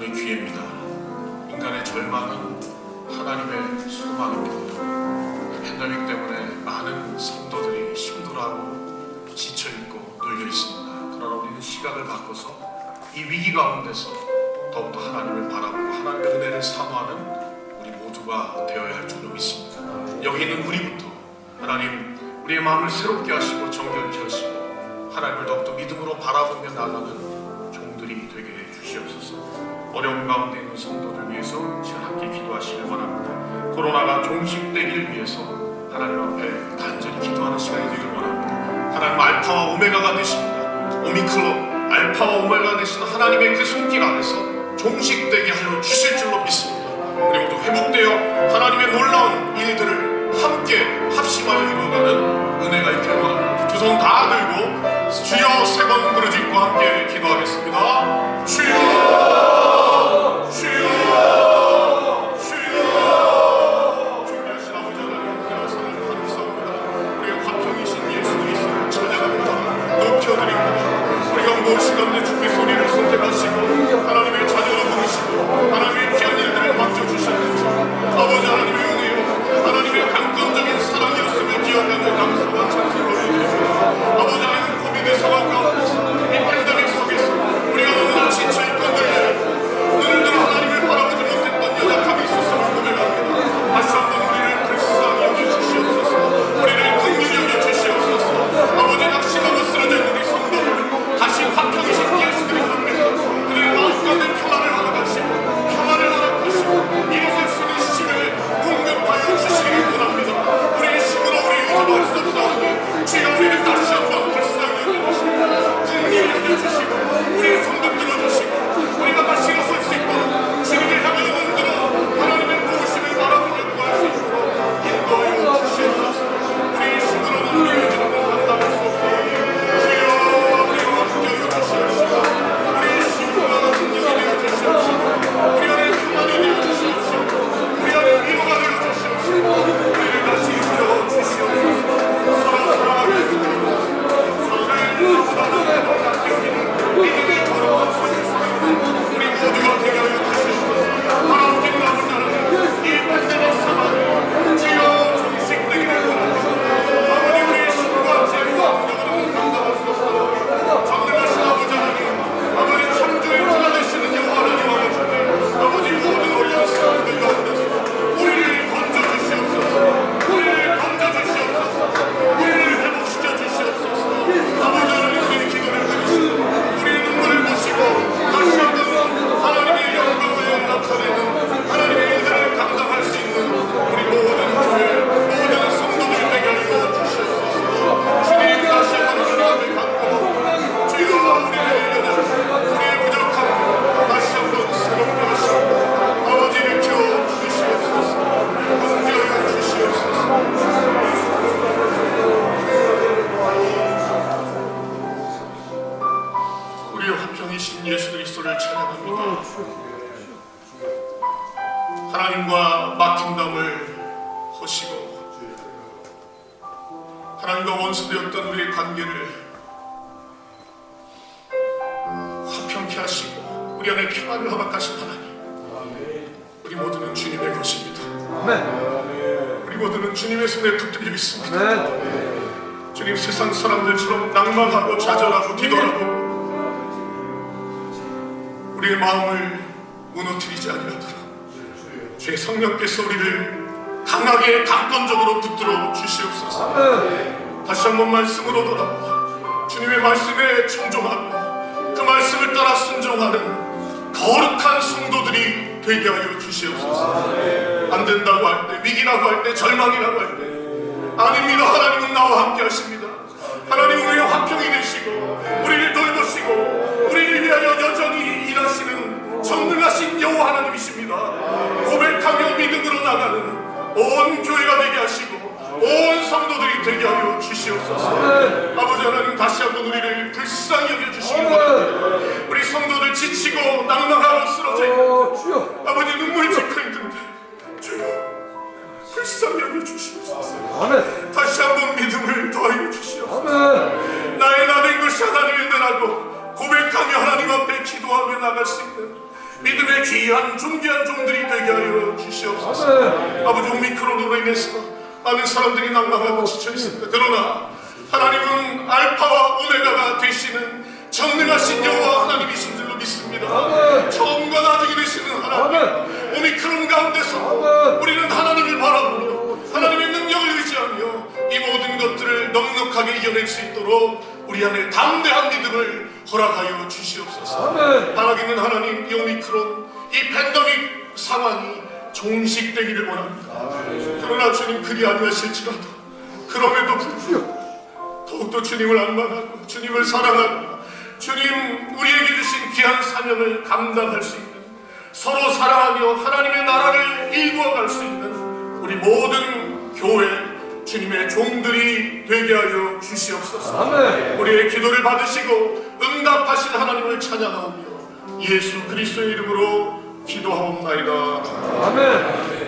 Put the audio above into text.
하나님의 기회입니다. 인간의 절망은 하나님의 소망입니다. 팬데믹 때문에 많은 성도들이 힘들어하고 지쳐있고 눌려 있습니다. 그러나 우리는 시각을 바꿔서 이 위기 가운데서 더욱더 하나님을 바라보고 하나님의 은혜를 사모하는 우리 모두가 되어야 할 줄로 믿습니다. 여기 있는 우리부터 하나님 우리의 마음을 새롭게 하시고 정결케 하시고 하나님을 더욱더 믿음으로 바라보며 나가는 종들이 되게 해 주시옵소서. 어려운 가운데 있는 성도들 위해서 시간 함께 기도하시길 바랍니다. 코로나가 종식되길 위해서 하나님 앞에 간절히 기도하는 시간이 되길 바랍니다. 하나님 알파와 오메가가 되십니다. 오미크론 알파와 오메가가 되신 하나님의 그 손길 안에서 종식되게 하여 주실 줄로 믿습니다. 우리 모두 회복되어 하나님의 놀라운 일들을 함께 합심하여 이루어가는 허시고 하나님과 원수되었던 우리의 관계를 화평케 하시고 우리 안에 평안을 허락하신 하나님 우리 모두는 주님의 것입니다. 우리 모두는 주님의 손에 붙들려 있습니다. 주님 세상 사람들처럼 낭만하고 좌절하고 뒤돌아보고 우리의 마음을 무너뜨리지 아니하도록 주의 성령께서 우리를 강하게 강권적으로 붙들어 주시옵소서. 다시 한 번 말씀으로 돌아와 주님의 말씀에 청종하고 그 말씀을 따라 순종하는 거룩한 성도들이 되게 하여 주시옵소서. 안 된다고 할 때 위기라고 할 때 절망이라고 할 때. 아닙니다. 하나님은 나와 함께 하십니다. 하나님 우리의 화평이 되시고 우리를 돌보시고 우리를 위하여 여전히 일하시는 전능하신 여호와 하나님이십니다. 고백하며 믿음으로 나가는 온 교회가 되게 하시고 온 성도들이 되게 하여 주시옵소서. 아버지 하나님 다시 한번 우리를 불쌍히 여겨주시기 바랍니다. 우리 성도들 지치고 낭망하고 쓰러져 있는 아버지 눈물 짓고 있는데 주여 불쌍히 여겨주시옵소서. 다시 한번 믿음을 더하여 주시옵소서. 나의 나된 것이 하나님의 은혜라고 고백하며 하나님 앞에 기도하며 나갈 수 있는 믿음의 귀한 존귀한 종들이 되게 하여 주시옵소서. 아버지 오미크론으로 인해서 많은 사람들이 낭망하고 지쳐 있습니다. 그러나 하나님은 알파와 오메가가 되시는 전능하신 여호와 하나님이신 줄로 믿습니다. 아멘. 처음과 나중에 되시는 하나님. 아멘. 오미크론 가운데서 아멘. 우리는 하나님을 바라보며 하나님의 능력을 의지하며 이 모든 것들을 넉넉하게 이겨낼 수 있도록 우리 안에 담대한 믿음을 허락하여 주시옵소서. 아멘. 바라기 있는 하나님 이 오미크론 이 팬데믹 상황이 종식되기를 원합니다. 그러나 주님 그리 아니하실지라도 그럼에도 불구하고 더욱더 주님을 안망하고 주님을 사랑하고 주님 우리에게 주신 귀한 사명을 감당할 수 있는 서로 사랑하며 하나님의 나라를 일구어갈 수 있는 우리 모든 교회 주님의 종들이 되게 하여 주시옵소서. 아멘. 우리의 기도를 받으시고 응답하신 하나님을 찬양하며 예수 그리스도의 이름으로 기도하옵나이다. 아멘.